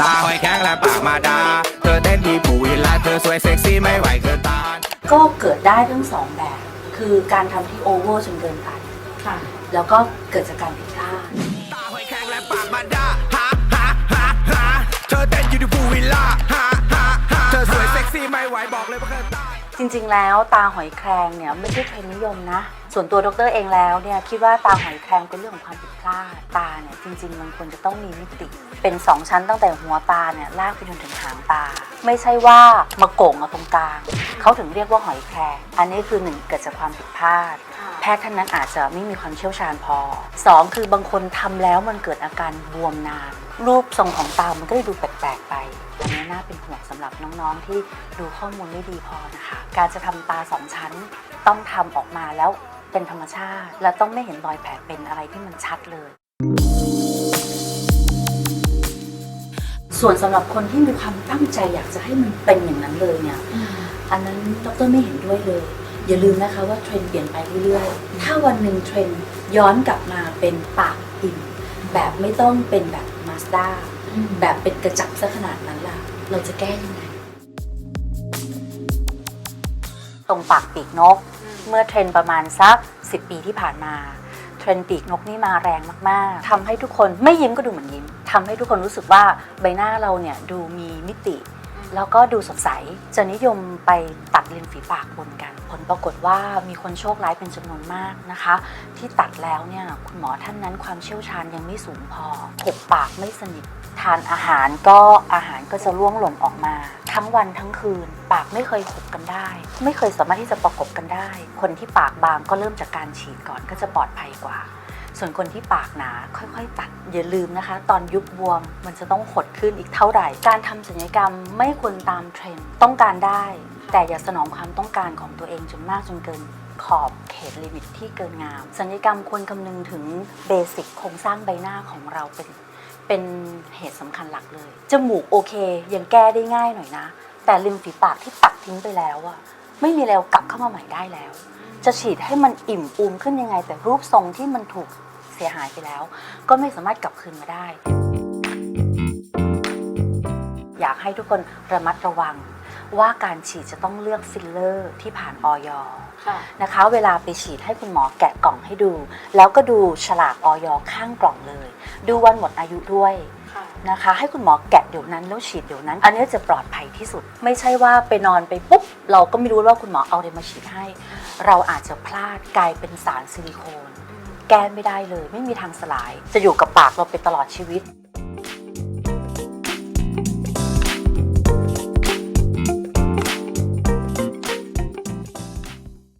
ตาหอยแข็งและปากมาดา เธอเต้นที่ปูวิลล่าเธอสวยเซ็กซี่ไม่ไหวเกินต้าน ก็เกิดได้ทั้งสองแบบ คือการทำที่โอเวอร์จนเกินไปค่ะ แล้วก็เกิดจากการผิดพลาดตาหอยแข็งและปากมาดาฮะฮะฮะฮะเธอเต้นอยู่ที่ปูวิลล่าฮะฮะฮะเธอสวยเซ็กซี่ไม่ไหวบอกเลยว่าเกินต้าน จริงๆ แล้วตาหอยแครงเนี่ยไม่ใช่เทรนด์นิยมนะ ส่วนตัวดรเองแล้วเนี่ยคิดว่าตาหอยแครงเป็นเรื่องของความผิดพลาดตาเนี่ยจริงๆมันควรจะต้องมีมิติ เป็น 2 ชั้นตั้งแต่หัวตาเนี่ยลากไปจนถึงหางตา ไม่ใช่ว่ามาโก่งเอาตรงกลางเขาถึงเรียกว่าหอยแครงอันนี้คือหนึ่งเกิดจากความผิดพลาด แพทย์ท่านนั้นอาจจะไม่มีความเชี่ยวชาญพอ 2 คือบางคนทำแล้วมันเกิดอาการบวมนานรูปทรงของตามันก็เลยดูแปลกๆไปอั นนี้น่าเป็นห่วงสำหรับน้องๆ ที่ดูข้อมูลไม่ดีพอนะคะ การจะทำตาสองชั้นต้องทำออกมาแล้วเป็นธรรมชาติ และต้องไม่เห็นรอยแผลเป็นอะไรที่มันชัดเลย ส่วนสำหรับคนที่มีความตั้งใจอยากจะให้มันเป็นอย่างนั้นเลยเนี่ยอันนั้นดรไม่เห็นด้วยเลย อย่าลืมนะคะว่าเทรนด์เปลี่ยนไปเรื่อยๆ ถ้าวันหนึ่งเทรนด์ย้อนกลับมาเป็นปากอิ่มแบบไม่ต้องเป็นแบบมาสด้าแบบเป็นกระจับซะขนาดนั้นล่ะ เราจะแก้ยังไงตรงปากปีกนก เมื่อเทรนด์ประมาณสัก 10 ปีที่ผ่านมา เทรนด์ปีกนกนี่มาแรงมาก ๆทำให้ทุกคนไม่ยิ้มก็ดูเหมือนยิ้มทำให้ทุกคนรู้สึกว่าใบหน้าเราเนี่ยดูมีมิติ แล้วก็ดูสดใส จะนิยมไปตัดริมฝีปากบนกัน ผลปรากฏว่ามีคนโชคร้ายเป็นจำนวนมากนะคะ ที่ตัดแล้วเนี่ยคุณหมอท่านนั้นความเชี่ยวชาญยังไม่สูงพอหุบปากไม่สนิททานอาหารก็อาหารก็จะร่วงหล่นออกมา ทั้งวันทั้งคืน ปากไม่เคยหุบกันได้ ไม่เคยสามารถที่จะประกบกันได้ คนที่ปากบางก็เริ่มจากการฉีดก่อนก็จะปลอดภัยกว่า ส่วนคนที่ปากหนาค่อยๆ ตัด อย่าลืมนะคะ ตอนยุบบวมมันจะต้องหดขึ้นอีกเท่าไหร่ การทำศัลยกรรมไม่ควรตามเทรนด์ต้องการได้ แต่อย่าสนองความต้องการของตัวเองจนมากจนเกินขอบเขตลิมิตที่เกินงามศัลยกรรมควรคำนึงถึงเบสิกโครงสร้างใบหน้าของเราเป็นเป็นเหตุสำคัญหลักเลย จมูกโอเค ยังแก้ได้ง่ายหน่อยนะ แต่ริมฝีปากที่ตัดทิ้งไปแล้วอะไม่มีแล้วกลับเข้ามาใหม่ได้แล้ว จะฉีดให้มันอิ่มอูมขึ้นยังไง แต่รูปทรงที่มันถูก สียหายไปแล้ว ก็ไม่สามารถกลับคืนมาได้ อยากให้ทุกคนระมัดระวังว่าการฉีดจะต้องเลือกฟิลเลอร์ที่ผ่านออยค่ะนะคะ เวลาไปฉีดให้คุณหมอแกะกล่องให้ดู แล้วก็ดูฉลากออยข้างกล่องเลย ดูวันหมดอายุด้วยค่ะนะคะ ให้คุณหมอแกะเดี๋ยวนั้นแล้วฉีดเดี๋ยวนั้น อันนี้จะปลอดภัยที่สุด ไม่ใช่ว่าไปนอนไปปุ๊บ เราก็ไม่รู้ว่าคุณหมอเอาอะไรมาฉีดให้ เราอาจจะพลาดกลายเป็นสารซิลิโคน แก้ไม่ได้เลย ไม่มีทางสลาย จะอยู่กับปากเราไปตลอดชีวิต